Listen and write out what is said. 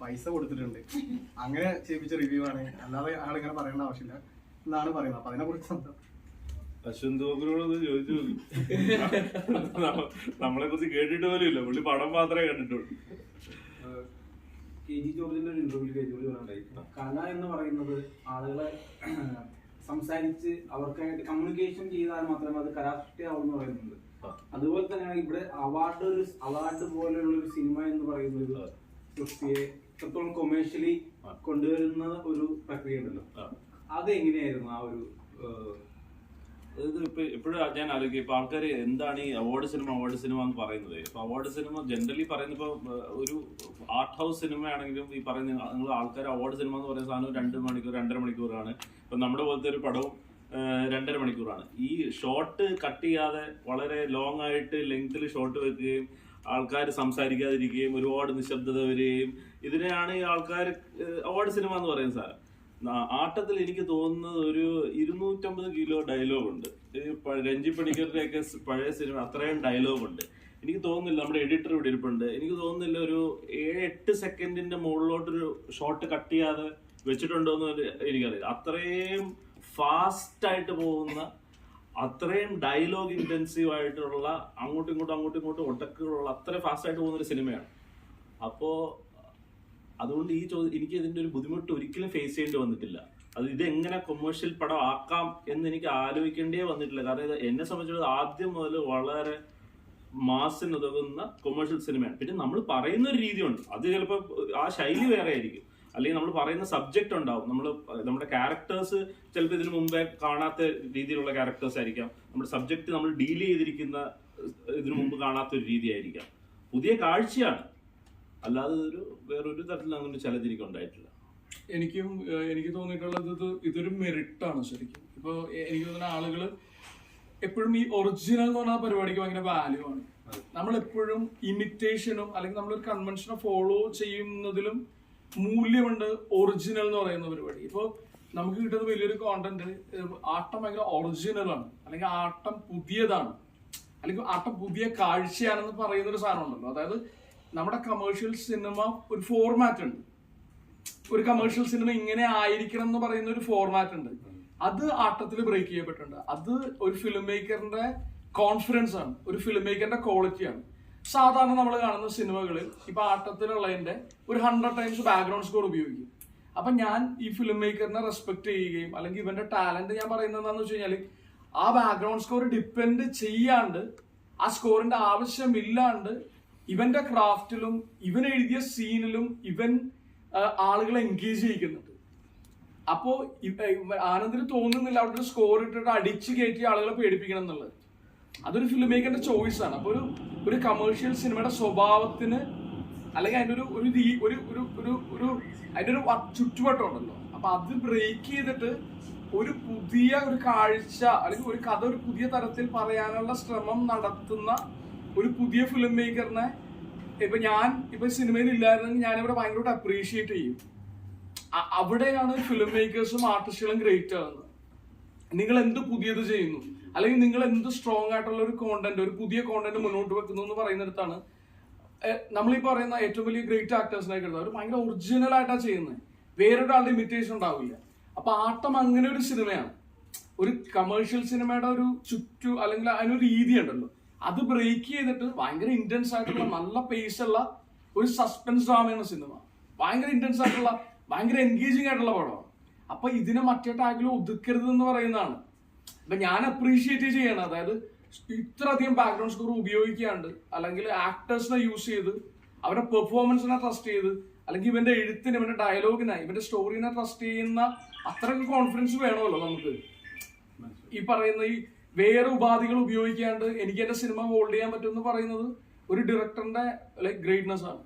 പൈസ കൊടുത്തിട്ടുണ്ട്. അങ്ങനെ ചെയ്യിപ്പിച്ച റിവ്യൂ ആണ്. അല്ലാതെ ആളിങ്ങനെ പറയേണ്ട ആവശ്യമില്ല. എന്നാണ് പറയുന്നത്. അപ്പൊ അതിനെ കുറിച്ച് ചോദിച്ചു നമ്മളെ കുറിച്ച് കേട്ടിട്ട് പോലും ഇല്ല പുള്ളി പടം മാത്രമേ കണ്ടിട്ടുള്ളൂ. കെ ജി ജോർജിന്റെ ഒരു ഇന്റർവ്യൂ കെ ജോർജ് പറഞ്ഞിട്ടുണ്ടായി. കല എന്ന് പറയുന്നത് ആളുകളെ സംസാരിച്ച് അവർക്കായിട്ട് കമ്മ്യൂണിക്കേഷൻ ചെയ്താൽ മാത്രമേ അത് കലാസൃഷ്ടിയാവുമെന്ന് പറയുന്നുണ്ട്. അതുപോലെ തന്നെയാണ് ഇവിടെ അവാർഡ് ഒരു അവാർഡ് പോലെയുള്ള ഒരു സിനിമ എന്ന് പറയുന്നത് സൃഷ്ടിയെ എത്രത്തോളം കൊമേഴ്ഷ്യലി കൊണ്ടുവരുന്ന ഒരു പ്രക്രിയ ഉണ്ടല്ലോ. അതെങ്ങനെയായിരുന്നു എങ്ങനെയായിരുന്നു ആ ഒരു ഇത് ഇപ്പൊ എപ്പോഴും ഞാൻ ആലോചിക്കും ഇപ്പൊ ആൾക്കാർ എന്താണ് ഈ അവാർഡ് സിനിമ അവാർഡ് സിനിമ എന്ന് പറയുന്നത്? ഇപ്പൊ അവാർഡ് സിനിമ ജനറലി പറയുന്ന ഇപ്പൊ ഒരു ആർട്ട് ഹൗസ് സിനിമ ആണെങ്കിലും ഈ പറയുന്ന നിങ്ങൾ ആൾക്കാർ അവാർഡ് സിനിമ എന്ന് പറയുന്ന സാധനം രണ്ട് മണിക്കൂർ രണ്ടര മണിക്കൂറാണ്. ഇപ്പൊ നമ്മുടെ പോലത്തെ ഒരു പടവും രണ്ടര മണിക്കൂറാണ്. ഈ ഷോർട്ട് കട്ട് ചെയ്യാതെ വളരെ ലോങ് ആയിട്ട് ലെങ്തിൽ ഷോർട്ട് വെക്കുകയും ആൾക്കാർ സംസാരിക്കാതിരിക്കുകയും ഒരുപാട് നിശബ്ദത വരികയും ഇതിനെയാണ് ഈ ആൾക്കാർ അവാർഡ് സിനിമ എന്ന് പറയുന്ന സാധനം ആട്ടത്തിൽ എനിക്ക് തോന്നുന്നത് ഒരു ഇരുന്നൂറ്റമ്പത് കിലോ ഡയലോഗ് ഉണ്ട്. രഞ്ജി പണിക്കരുടെ ഒക്കെ പഴയ സിനിമ അത്രയും ഡയലോഗ് ഉണ്ട്. എനിക്ക് തോന്നുന്നില്ല നമ്മുടെ എഡിറ്റർ ഇവിടെ ഇരിപ്പുണ്ട്. എനിക്ക് തോന്നുന്നില്ല ഒരു ഏഴ് എട്ട് സെക്കൻഡിന്റെ മുകളിലോട്ടൊരു ഷോട്ട് കട്ട് ചെയ്യാതെ വെച്ചിട്ടുണ്ടോ എന്ന് എനിക്കറിയില്ല. അത്രയും ഫാസ്റ്റ് ആയിട്ട് പോകുന്ന അത്രയും ഡയലോഗ് ഇന്റൻസീവ് ആയിട്ടുള്ള അങ്ങോട്ടും ഇങ്ങോട്ടും അങ്ങോട്ടും ഇങ്ങോട്ടും ഒട്ടക്കുള്ള അത്രയും ഫാസ്റ്റ് ആയിട്ട് പോകുന്ന ഒരു സിനിമയാണ്. അപ്പോൾ അതുകൊണ്ട് ഈ ചോദ്യം എനിക്ക് ഇതിന്റെ ഒരു ബുദ്ധിമുട്ട് ഒരിക്കലും ഫേസ് ചെയ്യേണ്ടി വന്നിട്ടില്ല. അത് ഇതെങ്ങനെ കൊമേഴ്ഷ്യൽ പടം ആക്കാം എന്ന് എനിക്ക് ആലോചിക്കേണ്ടേ വന്നിട്ടില്ല. കാരണം ഇത് എന്നെ സംബന്ധിച്ചിടത്തോളം ആദ്യം മുതൽ വളരെ മാസിന് ഉതകുന്ന കൊമേഴ്ഷ്യൽ സിനിമയാണ് പിന്നെ നമ്മൾ പറയുന്ന ഒരു രീതിയുണ്ട്. അത് ചിലപ്പോൾ ആ ശൈലി വേറെ ആയിരിക്കും. അല്ലെങ്കിൽ നമ്മൾ പറയുന്ന സബ്ജക്റ്റ് ഉണ്ടാവും. നമ്മൾ നമ്മുടെ ക്യാരക്ടേഴ്സ് ചിലപ്പോൾ ഇതിനു മുമ്പേ കാണാത്ത രീതിയിലുള്ള ക്യാരക്ടേഴ്സ് ആയിരിക്കാം. നമ്മുടെ സബ്ജക്റ്റ് നമ്മൾ ഡീൽ ചെയ്തിരിക്കുന്ന ഇതിനു മുമ്പ് കാണാത്ത ഒരു രീതിയായിരിക്കാം പുതിയ കാഴ്ചയാണ്. അല്ലാതെ ഒരു വേറൊരു തരത്തിൽ അങ്ങനെ ചലതിരിക്കും ഉണ്ടായിട്ടില്ല. എനിക്കും എനിക്ക് തോന്നിയിട്ടുള്ളത് ഇത് ഇതൊരു മെറിറ്റ് ആണ് ശരിക്കും. ഇപ്പൊ എനിക്ക് തോന്നുന്ന ആളുകൾ എപ്പോഴും ഈ ഒറിജിനൽ എന്ന് പറഞ്ഞ പരിപാടിക്ക് ഭയങ്കര വാല്യൂ ആണ്. നമ്മൾ എപ്പോഴും ഇമിറ്റേഷനും അല്ലെങ്കിൽ നമ്മളൊരു കൺവെൻഷനെ ഫോളോ ചെയ്യുന്നതിലും മൂല്യമുണ്ട് ഒറിജിനൽ എന്ന് പറയുന്ന പരിപാടി. ഇപ്പോൾ നമുക്ക് കിട്ടുന്ന വലിയൊരു കോണ്ടന്റ് ആട്ടം ഭയങ്കര ഒറിജിനലാണ് അല്ലെങ്കിൽ ആട്ടം പുതിയതാണ്. അല്ലെങ്കിൽ ആട്ടം പുതിയ കാഴ്ചയാണെന്ന് പറയുന്ന ഒരു സാധനം ഉണ്ടല്ലോ അതായത് നമ്മുടെ കമേഴ്ഷ്യൽ സിനിമ ഒരു ഫോർമാറ്റ് ഉണ്ട്. ഒരു കമേഴ്ഷ്യൽ സിനിമ ഇങ്ങനെ ആയിരിക്കണം എന്ന് പറയുന്ന ഒരു ഫോർമാറ്റ് ഉണ്ട്. അത് ആട്ടത്തിൽ ബ്രേക്ക് ചെയ്യപ്പെട്ടിട്ടുണ്ട്. അത് ഒരു ഫിലിം മേക്കറിന്റെ കോൺഫിഡൻസ് ആണ്. ഒരു ഫിലിം മേക്കറിന്റെ ക്വാളിറ്റിയാണ് സാധാരണ നമ്മൾ കാണുന്ന സിനിമകളിൽ ഇപ്പൊ ആട്ടത്തിലുള്ളതിന്റെ ഒരു ഹൺഡ്രഡ് ടൈംസ് ബാക്ക്ഗ്രൗണ്ട് സ്കോർ ഉപയോഗിക്കും. അപ്പൊ ഞാൻ ഈ ഫിലിം മേക്കറിനെ റെസ്പെക്ട് ചെയ്യുകയും അല്ലെങ്കിൽ ഇവന്റെ ടാലന്റ് ഞാൻ പറയുന്നത് എന്താണെന്ന് വെച്ച് കഴിഞ്ഞാൽ ആ ബാക്ക്ഗ്രൗണ്ട് സ്കോർ ഡിപ്പെൻഡ് ചെയ്യാണ്ട് ആ സ്കോറിന്റെ ആവശ്യമില്ലാണ്ട് ഇവന്റെ ക്രാഫ്റ്റിലും ഇവൻ എഴുതിയ സീനിലും ഇവൻ ആളുകളെ എൻഗേജ് ചെയ്യിക്കുന്നുണ്ട് അപ്പോ ആനന്ദിന് തോന്നുന്നില്ല അവിടെ ഒരു സ്കോർ ഇട്ടിട്ട് അടിച്ചു കയറ്റി ആളുകളെ പേടിപ്പിക്കണം എന്നുള്ളത്. അതൊരു ഫിലിം മേക്കറിന്റെ ചോയ്സ് ആണ്. അപ്പൊ ഒരു ഒരു കമേഴ്ഷ്യൽ സിനിമയുടെ സ്വഭാവത്തിന് അല്ലെങ്കിൽ അതിന്റെ ഒരു ഒരു രീ- ഒരു ഒരു ഒരു ഒരു അതിന്റെ ഒരു ചുറ്റുവട്ടം ഉണ്ടല്ലോ. അപ്പൊ അത് ബ്രേക്ക് ചെയ്തിട്ട് ഒരു പുതിയ ഒരു കാഴ്ച അല്ലെങ്കിൽ ഒരു കഥ ഒരു പുതിയ തരത്തിൽ പറയാനുള്ള ശ്രമം നടത്തുന്ന ഒരു പുതിയ ഫിലിം മേക്കറിനെ ഇപ്പൊ ഞാൻ ഇപ്പൊ സിനിമയിൽ ഇല്ലായിരുന്നെങ്കിൽ ഞാനിവിടെ ഭയങ്കരമായിട്ട് അപ്രീഷിയേറ്റ് ചെയ്യും. അവിടെയാണ് ഫിലിം മേക്കേഴ്സും ആർട്ടിസ്റ്റുകളും ഗ്രേറ്റ് ആകുന്നത് നിങ്ങൾ എന്ത് പുതിയത് ചെയ്യുന്നു? അല്ലെങ്കിൽ നിങ്ങൾ എന്ത് സ്ട്രോങ് ആയിട്ടുള്ള ഒരു കോണ്ടന്റ് ഒരു പുതിയ കോണ്ടന്റ് മുന്നോട്ട് വെക്കുന്നു എന്ന് പറയുന്നിടത്താണ് നമ്മൾ പറയുന്ന ഏറ്റവും വലിയ ഗ്രേറ്റ് ആക്ടേഴ്സിനെ കരുതുക അവർ ഭയങ്കര ഒറിജിനൽ ആയിട്ടാണ് ചെയ്യുന്നത്. വേറൊരാളുടെ ഇമിറ്റേഷൻ ഉണ്ടാവില്ല. അപ്പൊ ആട്ടം അങ്ങനെ ഒരു സിനിമയാണ്. ഒരു കമേഴ്ഷ്യൽ സിനിമയുടെ ഒരു ചുറ്റു അല്ലെങ്കിൽ അതിനൊരു രീതി ഉണ്ടല്ലോ. അത് ബ്രേക്ക് ചെയ്തിട്ട് ഭയങ്കര ഇന്റൻസ് ആയിട്ടുള്ള നല്ല പേസ് ഉള്ള ഒരു സസ്പെൻസ് ഡ്രാമയാണ് സിനിമ. ഭയങ്കര ഇന്റൻസ് ആയിട്ടുള്ള ഭയങ്കര എൻഗേജിങ് ആയിട്ടുള്ള പടമാണ്. അപ്പൊ ഇതിനെ മറ്റേ ടാഗിൽ ഒതുക്കരുത് എന്ന് പറയുന്നതാണ്. അപ്പൊ ഞാൻ അപ്രീഷിയേറ്റ് ചെയ്യണം. അതായത് ഇത്രയധികം ബാക്ക്ഗ്രൗണ്ട് സ്കോർ ഉപയോഗിക്കാണ്ട് അല്ലെങ്കിൽ ആക്ടേഴ്സിനെ യൂസ് ചെയ്ത് അവരുടെ പെർഫോമൻസിനെ ട്രസ്റ്റ് ചെയ്ത് അല്ലെങ്കിൽ ഇവന്റെ എഴുത്തിന് ഇവന്റെ ഡയലോഗിനെ ഇവന്റെ സ്റ്റോറിനെ ട്രസ്റ്റ് ചെയ്യുന്ന അത്രയ്ക്ക് കോൺഫിഡൻസ് വേണമല്ലോ നമുക്ക്. ഈ പറയുന്ന ഈ വേറെ ഉപാധികൾ ഉപയോഗിക്കാണ്ട് എനിക്ക് എന്റെ സിനിമ ഹോൾഡ് ചെയ്യാൻ പറ്റുമെന്ന് പറയുന്നത് ഒരു ഡയറക്ടറിന്റെ ലൈക് ഗ്രേറ്റ്നെസ് ആണ്.